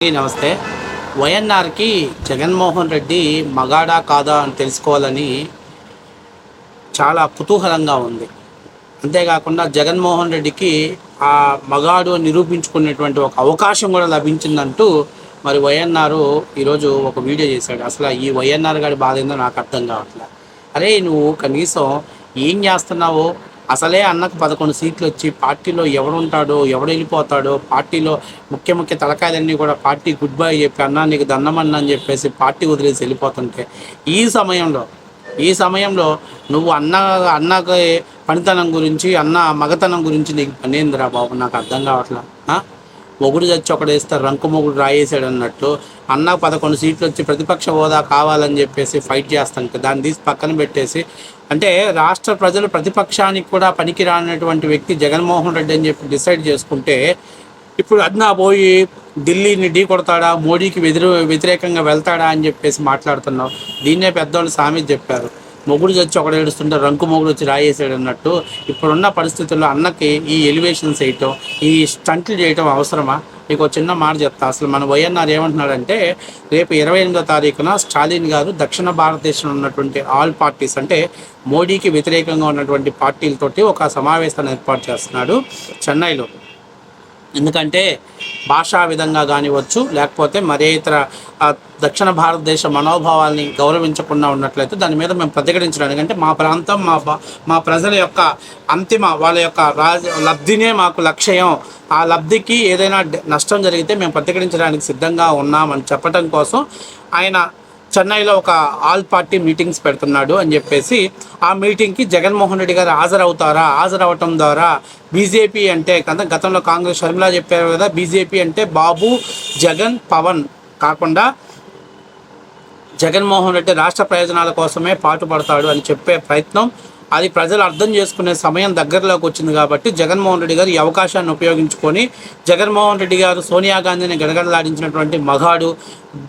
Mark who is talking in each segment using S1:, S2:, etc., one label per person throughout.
S1: నమస్తే. వైఎన్ఆర్కి జగన్మోహన్ రెడ్డి మగాడా కాదా అని తెలుసుకోవాలని చాలా కుతూహలంగా ఉంది. అంతేకాకుండా జగన్మోహన్ రెడ్డికి ఆ మగాడు నిరూపించుకునేటువంటి ఒక అవకాశం కూడా లభించిందంటూ మరి వైఎన్ఆర్ ఈరోజు ఒక వీడియో చేశాడు. అసలు ఈ వైఎన్ఆర్ గారి బాధ ఏందో నాకు అర్థం కావట్లేదు అరే నువ్వు కనీసం ఏం చేస్తున్నావో అసలే అన్నకు పదకొండు సీట్లు వచ్చి పార్టీలో ఎవడుంటాడో ఎవడు వెళ్ళిపోతాడో పార్టీలో ముఖ్య ముఖ్య తలకాయలన్నీ కూడా పార్టీ గుడ్ బై చెప్పి అన్నా నీకు దండమన్నా అని చెప్పేసి పార్టీ వదిలేసి వెళ్ళిపోతుంటే ఈ సమయంలో ఈ సమయంలో నువ్వు అన్న అన్నకి పనితనం గురించి అన్న మగతనం గురించి నీకు పనేందిరా బాబు? నాకు అర్థం కావట్లా? మొగుడు చచ్చి ఒకడు వేస్తే రంకు మొగుడు రాయేసాడు అన్నట్టు అన్న పదకొండు సీట్లు వచ్చి ప్రతిపక్ష హోదా కావాలని చెప్పేసి ఫైట్ చేస్తాం దాన్ని తీసి పక్కన పెట్టేసి. అంటే రాష్ట్ర ప్రజలు ప్రతిపక్షానికి కూడా పనికి రానటువంటి వ్యక్తి జగన్మోహన్ రెడ్డి అని చెప్పి డిసైడ్ చేసుకుంటే ఇప్పుడు అన్నా పోయి ఢిల్లీని ఢీ కొడతాడా మోడీకి వ్యతిరే వ్యతిరేకంగా వెళ్తాడా అని చెప్పేసి మాట్లాడుతున్నావు దీన్నే పెద్దవాళ్ళు సామెత చెప్పారు. మొగుడు చచ్చి ఒకడు ఏడుస్తుంటే రంకు మొగుడు వచ్చి రాయేసాడు అన్నట్టు ఇప్పుడున్న పరిస్థితుల్లో అన్నకి ఈ ఎలివేషన్స్ వేయటం ఈ స్టంట్లు చేయటం అవసరమా? మీకు ఒక చిన్న మాట చెప్తా. అసలు మన వైఎన్ఆర్ ఏమంటున్నాడంటే రేపు ఇరవై ఎనిమిదో తారీఖున స్టాలిన్ గారు దక్షిణ భారతదేశంలో ఉన్నటువంటి ఆల్ పార్టీస్ అంటే మోడీకి వ్యతిరేకంగా ఉన్నటువంటి పార్టీలతోటి ఒక సమావేశాన్ని ఏర్పాటు చేస్తున్నాడు చెన్నైలో. ఎందుకంటే భాషా విధంగా కానివచ్చు లేకపోతే మరే ఇతర దక్షిణ భారతదేశ మనోభావాల్ని గౌరవించకుండా ఉన్నట్లయితే దాని మీద మేము ప్రతిఘటించడానికి అంటే మా ప్రాంతం మా మా ప్రజల యొక్క అంతిమ వాళ్ళ యొక్క రాజ లబ్ధినే మాకు లక్ష్యం. ఆ లబ్ధికి ఏదైనా నష్టం జరిగితే మేము ప్రతిఘటించడానికి సిద్ధంగా ఉన్నామని చెప్పడం కోసం ఆయన చెన్నైలో ఒక ఆల్ పార్టీ మీటింగ్స్ పెడుతున్నాడు అని చెప్పేసి ఆ మీటింగ్కి జగన్మోహన్ రెడ్డి గారు హాజరవుతారా? హాజరవటం ద్వారా బీజేపీ అంటే కదా గతంలో కాంగ్రెస్ షర్మిలా చెప్పారు కదా బీజేపీ అంటే బాబు జగన్ పవన్ కాకుండా జగన్మోహన్ రెడ్డి రాష్ట్ర ప్రయోజనాల కోసమే పాటుపడతాడు అని చెప్పే ప్రయత్నం అది ప్రజలు అర్థం చేసుకునే సమయం దగ్గరలోకి వచ్చింది కాబట్టి జగన్మోహన్ రెడ్డి గారు ఈ అవకాశాన్ని ఉపయోగించుకొని జగన్మోహన్ రెడ్డి గారు సోనియా గాంధీని గడగడలాడించినటువంటి మగాడు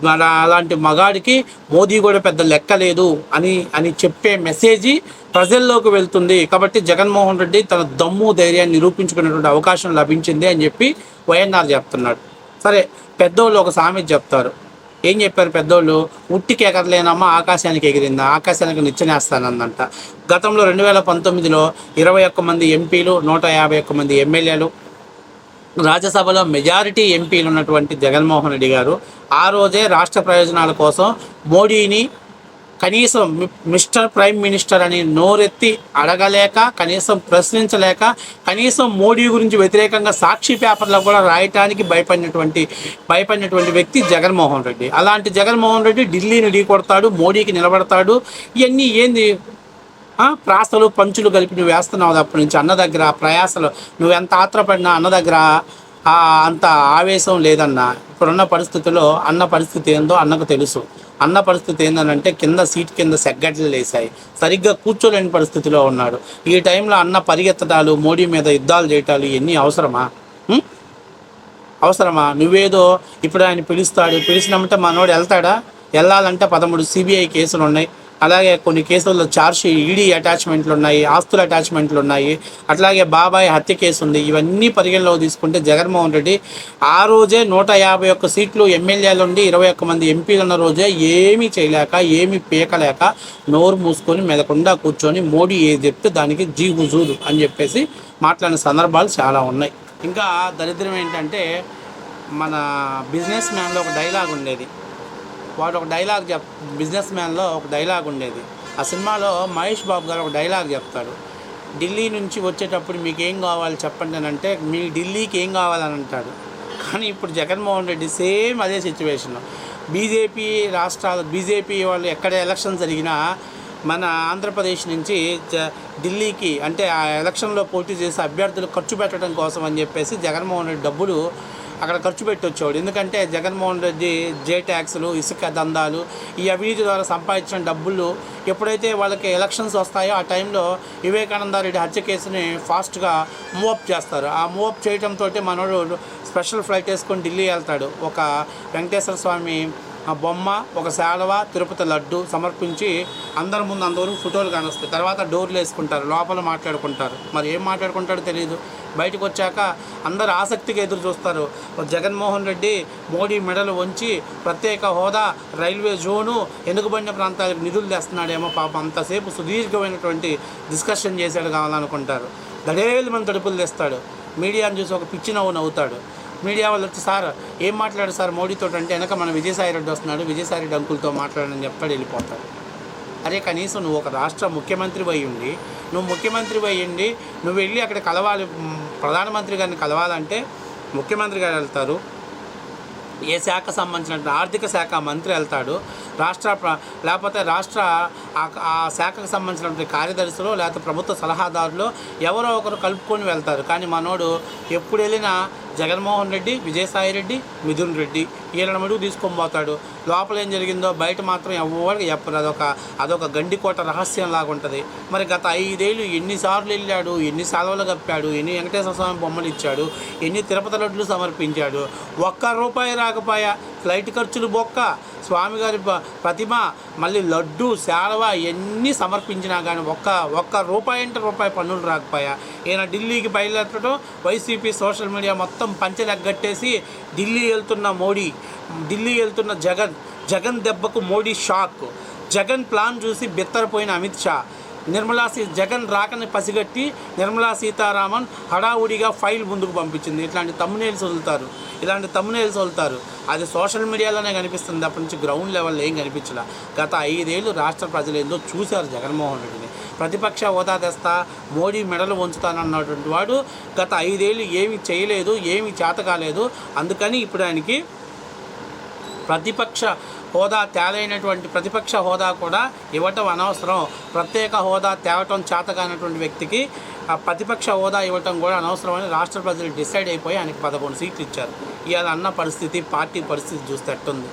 S1: మన అలాంటి మగాడికి మోదీ కూడా పెద్ద లెక్క లేదు అని అని చెప్పే మెసేజీ ప్రజల్లోకి వెళ్తుంది. కాబట్టి జగన్మోహన్ రెడ్డి తన దమ్ము ధైర్యాన్ని నిరూపించుకునేటువంటి అవకాశం లభించింది అని చెప్పి వైఎన్ఆర్ చెప్తున్నాడు సరే పెద్దోళ్ళు ఒక సామెత చెప్తారు. ఏం చెప్పారు పెద్దోళ్ళు? ఉట్టికి ఎగరలేనమ్మా ఆకాశానికి ఎగిరిందా? ఆకాశానికి నిచ్చనేస్తానందంట గతంలో రెండు వేల పంతొమ్మిదిలో ఇరవై ఒక్క మంది ఎంపీలు నూట యాభై ఒక్క మంది ఎమ్మెల్యేలు రాజ్యసభలో మెజారిటీ ఎంపీలు ఉన్నటువంటి జగన్మోహన్ రెడ్డి గారు ఆ రోజే రాష్ట్ర ప్రయోజనాల కోసం మోడీని కనీసం మిస్టర్ ప్రైమ్ మినిస్టర్ అని నోరెత్తి అడగలేక కనీసం ప్రశ్నించలేక కనీసం మోడీ గురించి వ్యతిరేకంగా సాక్షి పేపర్లో కూడా రాయటానికి భయపడినటువంటి భయపడినటువంటి వ్యక్తి జగన్మోహన్ రెడ్డి. అలాంటి జగన్మోహన్ రెడ్డి ఢిల్లీని ఢీకొడతాడు మోడీకి నిలబడతాడు. ఇవన్నీ ఏంది? ప్రాసలు పంచులు కలిపి నువ్వు వేస్తున్నావు అప్పటి నుంచి అన్న దగ్గర ప్రయాసలు. నువ్వు ఎంత ఆత్రపడినా అన్న దగ్గర అంత ఆవేశం లేదన్నా. ఇప్పుడున్న పరిస్థితుల్లో అన్న పరిస్థితి ఏందో అన్నకు తెలుసు. అన్న పరిస్థితి ఏందనంటే కింద సీట్ కింద సెగ్గట్లు లేసాయి సరిగ్గా కూర్చోలేని పరిస్థితిలో ఉన్నాడు. ఈ టైంలో అన్న పరిగెత్తడాలు మోడీ మీద యుద్ధాలు చేయటాలు ఇవన్నీ అవసరమా? అవసరమా? నువ్వేదో ఇప్పుడు ఆయన పిలుస్తాడు. పిలిచినామంటే మనోడు వెళ్తాడా? వెళ్ళాలంటే పదమూడు సిబిఐ కేసులు ఉన్నాయి అలాగే కొన్ని కేసుల్లో చార్జ్ ఈడీ అటాచ్మెంట్లు ఉన్నాయి ఆస్తుల అటాచ్మెంట్లు ఉన్నాయి అట్లాగే బాబాయ్ హత్య కేసు ఉంది. ఇవన్నీ పరిగణలోకి తీసుకుంటే జగన్మోహన్ రెడ్డి ఆ రోజే నూట యాభై ఒక్క సీట్లు ఎమ్మెల్యేలు ఉండి ఇరవై ఒక్క మంది ఎంపీలు ఉన్న రోజే ఏమీ చేయలేక ఏమీ పీకలేక నోరు మూసుకొని మెదకుండా కూర్చొని మోడీ ఏది చెప్తే దానికి జీ హుజూరు అని చెప్పేసి మాట్లాడిన సందర్భాలు చాలా ఉన్నాయి. ఇంకా దరిద్రం ఏంటంటే మన బిజినెస్ మ్యాన్లో ఒక డైలాగ్ ఉండేది. వాడు ఒక డైలాగ్ చెప్ బిజినెస్ మ్యాన్లో ఒక డైలాగ్ ఉండేది. ఆ సినిమాలో మహేష్ బాబు గారు ఒక డైలాగ్ చెప్తాడు. ఢిల్లీ నుంచి వచ్చేటప్పుడు మీకు ఏం కావాలి చెప్పండి అని అంటే మీ ఢిల్లీకి ఏం కావాలని అంటాడు. కానీ ఇప్పుడు జగన్మోహన్ రెడ్డి సేమ్ అదే సిచ్యువేషన్ బీజేపీ రాష్ట్రాలు బీజేపీ వాళ్ళు ఎక్కడ ఎలక్షన్ జరిగినా మన ఆంధ్రప్రదేశ్ నుంచి ఢిల్లీకి అంటే ఆ ఎలక్షన్లో పోటీ చేసి అభ్యర్థులు ఖర్చు పెట్టడం కోసం అని చెప్పేసి జగన్మోహన్ రెడ్డి డబ్బులు అక్కడ ఖర్చు పెట్టి వచ్చేవాడు ఎందుకంటే జగన్మోహన్ రెడ్డి జే ట్యాక్స్లు ఇసుక దందాలు ఈ అవినీతి ద్వారా సంపాదించిన డబ్బులు ఎప్పుడైతే వాళ్ళకి ఎలక్షన్స్ వస్తాయో ఆ టైంలో వివేకానంద రెడ్డి హత్య కేసుని ఫాస్ట్గా మూవప్ చేస్తారు. ఆ మూవప్ చేయడంతో మనోడు స్పెషల్ ఫ్లైట్ వేసుకొని ఢిల్లీ వెళ్తాడు. ఒక వెంకటేశ్వర స్వామి బొమ్మ ఒక శాలువ తిరుపతి లడ్డు సమర్పించి అందరి ముందు అందరూ ఫోటోలు కానొస్తాయి. తర్వాత డోర్లు వేసుకుంటారు లోపల మాట్లాడుకుంటారు. మరి ఏం మాట్లాడుకుంటాడో తెలియదు బయటకు వచ్చాక అందరు ఆసక్తిగా ఎదురు చూస్తారు. జగన్మోహన్ రెడ్డి మోడీ మెడలు వంచి ప్రత్యేక హోదా రైల్వే జోను వెనుకబడిన ప్రాంతాలకు నిధులు తెస్తున్నాడేమో పాపం. అంతసేపు సుదీర్ఘమైనటువంటి డిస్కషన్ చేశాడు కావాలనుకుంటారు. దడేలు మన తడుపులు తెస్తాడు. మీడియాను చూసి ఒక పిచ్చి నవ్వు నవ్వుతాడు. మీడియా వాళ్ళు వచ్చి సార్ ఏం మాట్లాడు సార్ మోడీతో అంటే వెనక మన విజయసాయిరెడ్డి వస్తున్నాడు విజయసాయి అంకులతో మాట్లాడని చెప్తాడు వెళ్ళిపోతాడు. అరే కనీసం నువ్వు ఒక రాష్ట్ర ముఖ్యమంత్రి అయ్యుండి నువ్వు ముఖ్యమంత్రి అయ్యండి నువ్వు వెళ్ళి అక్కడ కలవాలి ప్రధానమంత్రి గారిని కలవాలంటే ముఖ్యమంత్రి గారు వెళ్తారు. ఏ శాఖ సంబంధించిన ఆర్థిక శాఖ మంత్రి వెళ్తాడు. రాష్ట్ర లేకపోతే రాష్ట్ర ఆ- ఆ శాఖకు సంబంధించినటువంటి కార్యదర్శులు లేకపోతే ప్రభుత్వ సలహాదారులు ఎవరో ఒకరు కలుపుకొని వెళ్తారు. కానీ మనోడు ఎప్పుడు వెళ్ళినా జగన్మోహన్ రెడ్డి విజయసాయి రెడ్డి మిథున్ రెడ్డి. వీళ్ళని మడుగు తీసుకొని పోతాడు. లోపల ఏం జరిగిందో బయట మాత్రం ఎవరికి చెప్పరు. అదొక అదొక గండికోట రహస్యం లాగా ఉంటుంది. మరి గత ఐదేళ్ళు ఎన్నిసార్లు వెళ్ళాడు ఎన్ని సెలవులు కప్పాడు ఎన్ని వెంకటేశ్వర స్వామి బొమ్మలు ఇచ్చాడు ఎన్ని తిరుపతి లడ్లు సమర్పించాడు ఒక్క రూపాయి రాకపోయా? ఫ్లైట్ ఖర్చులు బొక్క. స్వామిగారి ప్రతిమ మళ్ళీ లడ్డు శాలవ ఇవన్నీ సమర్పించినా కానీ ఒక్క ఒక్క రూపాయి అంటే రూపాయి పన్నులు రాకపోయా. ఈయన ఢిల్లీకి బయలుదేరటం వైసీపీ సోషల్ మీడియా మొత్తం పంచలెగ్గట్టేసి ఢిల్లీ వెళ్తున్న మోడీ ఢిల్లీ వెళ్తున్న జగన్ జగన్ దెబ్బకు మోడీ షాక్. జగన్ ప్లాన్ చూసి బిత్తరపోయిన అమిత్ షా. నిర్మలా సీ జగన్ రాకని పసిగట్టి నిర్మలా సీతారామన్ హడావుడిగా ఫైల్ ముందుకు పంపించింది. ఇట్లాంటి తమ్మునేల్స్ వదులుతారు ఇలాంటి తమ్మునేల్స్ వదులుతారు అది సోషల్ మీడియాలోనే కనిపిస్తుంది. అప్పటి నుంచి గ్రౌండ్ లెవెల్లో ఏం కనిపించలే. గత ఐదేళ్ళు రాష్ట్ర ప్రజలు ఏందో చూశారు జగన్మోహన్ రెడ్డిని. ప్రతిపక్ష హోదా తెస్తా మోడీ మెడలు వంచుతానన్నటువంటి వాడు గత ఐదేళ్ళు ఏమి చేయలేదు ఏమి చేత కాలేదు అందుకని ఇప్పుడు ఆయనకి ప్రతిపక్ష హోదా తేలైనటువంటి ప్రతిపక్ష హోదా కూడా ఇవ్వటం అనవసరం. ప్రత్యేక హోదా తేవటం చేతకానటువంటి వ్యక్తికి ఆ ప్రతిపక్ష హోదా ఇవ్వటం కూడా అనవసరం అని రాష్ట్ర ప్రజలు డిసైడ్ అయిపోయి ఆయనకు పదకొండు సీట్లు ఇచ్చారు. ఇవాళ అన్న పరిస్థితి పార్టీ పరిస్థితి చూస్తే ఎట్టుంది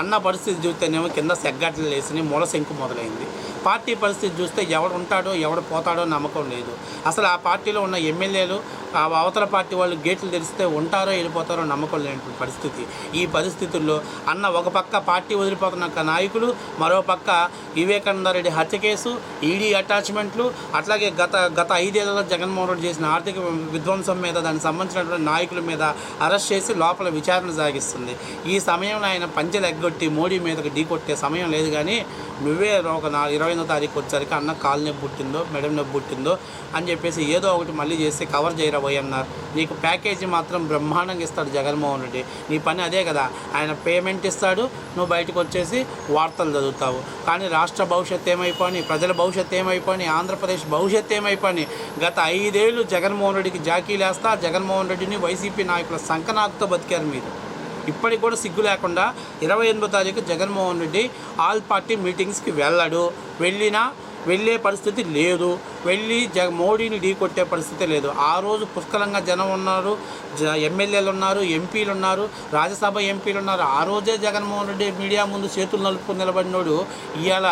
S1: అన్న పరిస్థితి చూస్తేనేమో కింద సెగ్గట్లు వేసి మూల శంకు మొదలైంది. పార్టీ పరిస్థితి చూస్తే ఎవడు ఉంటాడో ఎవడు పోతాడో నమ్మకం లేదు. అసలు ఆ పార్టీలో ఉన్న ఎమ్మెల్యేలు ఆ అవతల పార్టీ వాళ్ళు గేట్లు తెరిస్తే ఉంటారో వెళ్ళిపోతారో నమ్మకం లేనటువంటి పరిస్థితి. ఈ పరిస్థితుల్లో అన్న ఒక పక్క పార్టీ వదిలిపోతున్న ఒక నాయకులు మరో పక్క వివేకానంద రెడ్డి హత్య కేసు ఈడీ అటాచ్మెంట్లు అట్లాగే గత గత ఐదేళ్ళలో జగన్మోహన్ రెడ్డి చేసిన ఆర్థిక విధ్వంసం మీద దానికి సంబంధించినటువంటి నాయకుల మీద అరెస్ట్ చేసి లోపల విచారణ సాగిస్తుంది. ఈ సమయంలో ఆయన పంచెలు ఎగ్గొట్టి మోడీ మీదకి ఢీకొట్టే సమయం లేదు కానీ నువ్వే ఒక ఇరవై ఎనిమిదో తారీఖు వచ్చేసరికి అన్న కాలు నొప్పి పుట్టిందో మెడ నొప్పి పుట్టిందో అని చెప్పేసి ఏదో ఒకటి మళ్ళీ చేస్తే కవర్ చేయరాబోయ్ అన్నారు. నీకు ప్యాకేజీ మాత్రం బ్రహ్మాండంగా ఇస్తాడు జగన్మోహన్ రెడ్డి. నీ పని అదే కదా. ఆయన పేమెంట్ ఇస్తాడు నువ్వు బయటకు వచ్చేసి వార్తలు చదువుతావు. కానీ రాష్ట్ర భవిష్యత్తు ఏమైపోయి ప్రజల భవిష్యత్తు ఏమైపోయి ఆంధ్రప్రదేశ్ భవిష్యత్తు అయిపోయి గత ఐదేళ్ళు జగన్మోహన్ రెడ్డికి జాకీలేస్తా జగన్మోహన్ రెడ్డిని వైసీపీ నాయకుల సంకనాకుతో బతికారు మీరు. ఇప్పటికి కూడా సిగ్గు లేకుండా ఇరవై ఎనిమిదో తారీఖు జగన్మోహన్ రెడ్డి ఆల్ పార్టీ మీటింగ్స్కి వెళ్ళాడు. వెళ్ళినా వెళ్ళే పరిస్థితి లేదు. వెళ్ళి జ మోడీని ఢీకొట్టే పరిస్థితి లేదు. ఆ రోజు పుష్కలంగా జనం ఉన్నారు జ ఎమ్మెల్యేలు ఉన్నారు ఎంపీలు ఉన్నారు రాజ్యసభ ఎంపీలు ఉన్నారు. ఆ రోజే జగన్మోహన్ రెడ్డి మీడియా ముందు చేతులు నలుపు నిలబడినోడు. ఇవాళ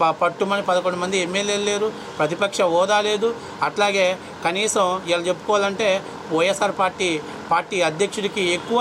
S1: ప పట్టుమని పదకొండు మంది ఎమ్మెల్యేలు లేరు ప్రతిపక్ష హోదా లేదు. అట్లాగే కనీసం ఇలా చెప్పుకోవాలంటే వైఎస్ఆర్ పార్టీ పార్టీ అధ్యక్షుడికి ఎక్కువ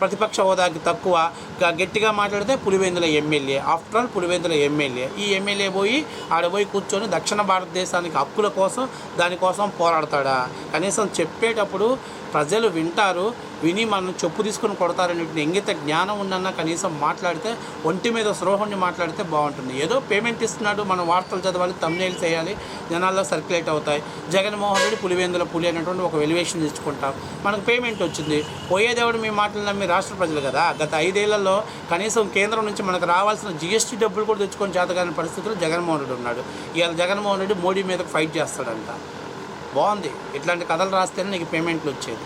S1: ప్రతిపక్ష హోదాకి తక్కువ గట్టిగా మాట్లాడితే Pulivendula MLA. After all Pulivendula MLA. ఈ ఎమ్మెల్యే పోయి ఆడ పోయి కూర్చొని దక్షిణ భారతదేశానికి హక్కుల కోసం దానికోసం పోరాడతాడా? కనీసం చెప్పేటప్పుడు ప్రజలు వింటారు విని మనం చెప్పు తీసుకొని కొడతారనే ఇంగిత జ్ఞానం ఉన్నన్నా కనీసం మాట్లాడితే ఒంటి మీద స్రోహుణ్ణి మాట్లాడితే బాగుంటుంది. ఏదో పేమెంట్ ఇస్తున్నాడు మనం వార్తలు చదవాలి తమ్నేలు చేయాలి జనాల్లో సర్క్యులేట్ అవుతాయి. జగన్మోహన్ రెడ్డి పులివేందుల పులి అనేటువంటి ఒక వెలివేషన్ తెచ్చుకుంటాం. మనకు పేమెంట్ వచ్చింది. పోయేదేవుడు మీ మాటలు నమ్మి రాష్ట్ర ప్రజలు కదా? గత ఐదేళ్ళలో కనీసం కేంద్రం నుంచి మనకు రావాల్సిన జిఎస్టీ డబ్బులు కూడా తెచ్చుకొని చేతగాని పరిస్థితుల్లో జగన్మోహన్ రెడ్డి ఉన్నాడు. ఇవాళ జగన్మోహన్ రెడ్డి మోడీ మీద ఫైట్ చేస్తాడంట. బాగుంది. ఇట్లాంటి కథలు రాస్తేనే నీకు పేమెంట్లు వచ్చేది.